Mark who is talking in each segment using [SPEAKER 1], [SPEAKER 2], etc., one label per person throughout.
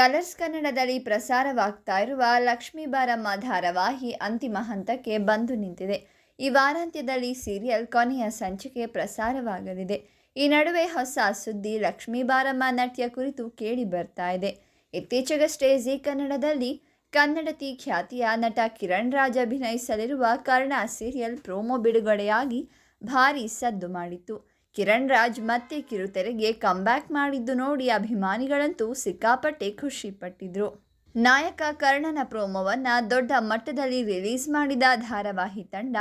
[SPEAKER 1] Colours ಕನ್ನಡದಲ್ಲಿ ಪ್ರಸಾರವಾಗ್ತಾ ಇರುವ ಲಕ್ಷ್ಮೀ ಬಾರಮ್ಮ ಧಾರಾವಾಹಿ ಅಂತಿಮ ಹಂತಕ್ಕೆ ಬಂದು ನಿಂತಿದೆ. ಈ ವಾರಾಂತ್ಯದಲ್ಲಿ ಸೀರಿಯಲ್ ಕೊನೆಯ ಸಂಚಿಕೆ ಪ್ರಸಾರವಾಗಲಿದೆ. ಈ ನಡುವೆ ಹೊಸ ಸುದ್ದಿ ಲಕ್ಷ್ಮೀ ಬಾರಮ್ಮ ನಟ್ಯ ಕುರಿತು ಕೇಳಿ ಬರ್ತಾ ಇದೆ. ಇತ್ತೀಚೆಗಷ್ಟೇ ಜಿ ಕನ್ನಡದಲ್ಲಿ ಕನ್ನಡತಿ ಖ್ಯಾತಿಯ ನಟ ಕಿರಣ್ ರಾಜ್ ಅಭಿನಯಿಸಲಿರುವ ಕರ್ಣ ಸೀರಿಯಲ್ ಪ್ರೋಮೋ ಬಿಡುಗಡೆಯಾಗಿ ಭಾರೀ ಸದ್ದು ಮಾಡಿತ್ತು. ಕಿರಣ್ ರಾಜ್ ಮತ್ತೆ ಕಿರುತೆರೆಗೆ ಕಮ್ಬ್ಯಾಕ್ ಮಾಡಿದ್ದು ನೋಡಿ ಅಭಿಮಾನಿಗಳಂತೂ ಸಿಕ್ಕಾಪಟ್ಟೆ ಖುಷಿಪಟ್ಟಿದ್ರು ನಾಯಕ ಕರ್ಣನ ಪ್ರೋಮೋವನ್ನು ದೊಡ್ಡ ಮಟ್ಟದಲ್ಲಿ ರಿಲೀಸ್ ಮಾಡಿದ ಧಾರಾವಾಹಿ ತಂಡ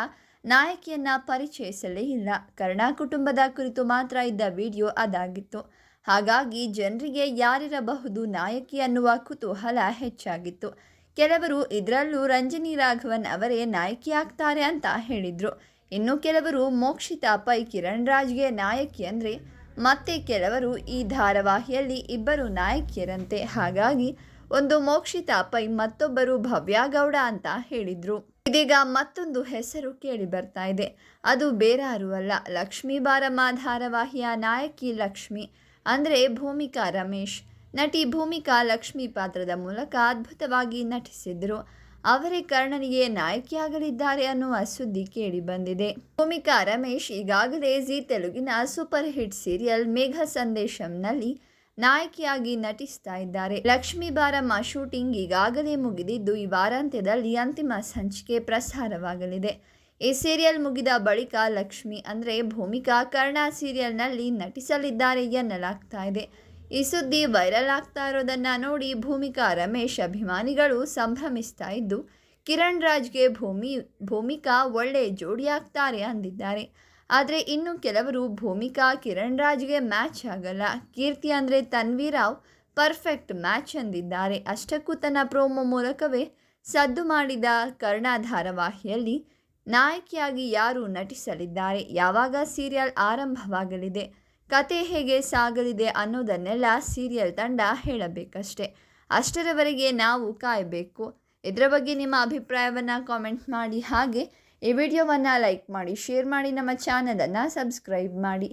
[SPEAKER 1] ನಾಯಕಿಯನ್ನ ಪರಿಚಯಿಸಲೇ ಇಲ್ಲ. ಕರ್ಣ ಕುಟುಂಬದ ಕುರಿತು ಮಾತ್ರ ಇದ್ದ ವಿಡಿಯೋ ಅದಾಗಿತ್ತು. ಹಾಗಾಗಿ ಜನರಿಗೆ ಯಾರಿರಬಹುದು ನಾಯಕಿ ಅನ್ನುವ ಕುತೂಹಲ ಹೆಚ್ಚಾಗಿತ್ತು. ಕೆಲವರು ಇದರಲ್ಲೂ ರಂಜನಿ ರಾಘವನ್ ಅವರೇ ನಾಯಕಿಯಾಗ್ತಾರೆ ಅಂತ ಹೇಳಿದರು. ಇನ್ನು ಕೆಲವರು ಮೋಕ್ಷಿತಾ ಪೈ ಕಿರಣ್ ರಾಜ್ಗೆ ನಾಯಕಿ ಅಂದರೆ ಮತ್ತೆ ಕೆಲವರು ಈ ಧಾರಾವಾಹಿಯಲ್ಲಿ ಇಬ್ಬರು ನಾಯಕಿಯರಂತೆ. ಹಾಗಾಗಿ ಒಂದು ಮೋಕ್ಷಿತಾ ಪೈ ಮತ್ತೊಬ್ಬರು ಭವ್ಯಾಗೌಡ ಅಂತ ಹೇಳಿದ್ರು. ಇದೀಗ ಮತ್ತೊಂದು ಹೆಸರು ಕೇಳಿ ಬರ್ತಾ ಇದೆ. ಅದು ಬೇರಾರು ಅಲ್ಲ, ಲಕ್ಷ್ಮೀ ಬಾರಮ್ಮ ಧಾರಾವಾಹಿಯ ನಾಯಕಿ ಲಕ್ಷ್ಮಿ ಅಂದರೆ ಭೂಮಿಕಾ ರಮೇಶ್. ನಟಿ ಭೂಮಿಕಾ ಲಕ್ಷ್ಮಿ ಪಾತ್ರದ ಮೂಲಕ ಅದ್ಭುತವಾಗಿ ನಟಿಸಿದ್ರು. ಅವರೇ ಕರ್ಣನಿಗೆ ನಾಯಕಿಯಾಗಲಿದ್ದಾರೆ ಅನ್ನುವ ಸುದ್ದಿ ಕೇಳಿ ಬಂದಿದೆ. ಭೂಮಿಕಾ ರಮೇಶ್ ಈಗಾಗಲೇ ಜಿ ತೆಲುಗಿನ ಸೂಪರ್ ಹಿಟ್ ಸೀರಿಯಲ್ ಮೇಘ ಸಂದೇಶಂನಲ್ಲಿ ನಾಯಕಿಯಾಗಿ ನಟಿಸ್ತಾ ಇದ್ದಾರೆ. ಲಕ್ಷ್ಮೀ ಬಾರಮ್ಮ ಶೂಟಿಂಗ್ ಈಗಾಗಲೇ ಮುಗಿದಿದ್ದು ಈ ವಾರಾಂತ್ಯದಲ್ಲಿ ಅಂತಿಮ ಸಂಚಿಕೆ ಪ್ರಸಾರವಾಗಲಿದೆ. ಈ ಸೀರಿಯಲ್ ಮುಗಿದ ಬಳಿಕ ಲಕ್ಷ್ಮಿ ಅಂದರೆ ಭೂಮಿಕಾ ಕರ್ಣ ಸೀರಿಯಲ್ನಲ್ಲಿ ನಟಿಸಲಿದ್ದಾರೆ ಎನ್ನಲಾಗ್ತಾ ಇದೆ. ಈ ಸುದ್ದಿ ವೈರಲ್ ಆಗ್ತಾ ಇರೋದನ್ನು ನೋಡಿ ಭೂಮಿಕಾ ರಮೇಶ್ ಅಭಿಮಾನಿಗಳು ಸಂಭ್ರಮಿಸ್ತಾ ಇದ್ದು, ಕಿರಣ್ ರಾಜ್ಗೆ ಭೂಮಿ, ಭೂಮಿಕಾ ಒಳ್ಳೆ ಜೋಡಿಯಾಗ್ತಾರೆ ಅಂದಿದ್ದಾರೆ. ಆದರೆ ಇನ್ನು ಕೆಲವರು ಭೂಮಿಕಾ ಕಿರಣ್ ರಾಜ್ಗೆ ಮ್ಯಾಚ್ ಆಗಲ್ಲ. ಕೀರ್ತಿ ಅಂದರೆ ತನ್ವಿ ರಾವ್ ಪರ್ಫೆಕ್ಟ್ ಮ್ಯಾಚ್ ಅಂದಿದ್ದಾರೆ. ಅಷ್ಟಕ್ಕೂ ತನ್ನ ಪ್ರೋಮೋ ಮೂಲಕವೇ ಸದ್ದು ಮಾಡಿದ ಕರ್ಣ ಧಾರಾವಾಹಿಯಲ್ಲಿ ನಾಯಕಿಯಾಗಿ ಯಾರು ನಟಿಸಲಿದ್ದಾರೆ. ಯಾವಾಗ ಸೀರಿಯಲ್ ಆರಂಭವಾಗಲಿದೆ? ಕತೆ ಹೇಗೆ ಸಾಗಲಿದೆ ಅನ್ನೋದನ್ನೆಲ್ಲ ಸೀರಿಯಲ್ ತಂಡ ಹೇಳಬೇಕಷ್ಟೆ. ಅಷ್ಟರವರೆಗೆ ನಾವು ಕಾಯಬೇಕು. ಇದರ ಬಗ್ಗೆ ನಿಮ್ಮ ಅಭಿಪ್ರಾಯವನ್ನು ಕಾಮೆಂಟ್ ಮಾಡಿ. ಹಾಗೆ ಈ ವಿಡಿಯೋವನ್ನು ಲೈಕ್ ಮಾಡಿ ಶೇರ್ ಮಾಡಿ, ನಮ್ಮ ಚಾನಲನ್ನು ಸಬ್ಸ್ಕ್ರೈಬ್ ಮಾಡಿ.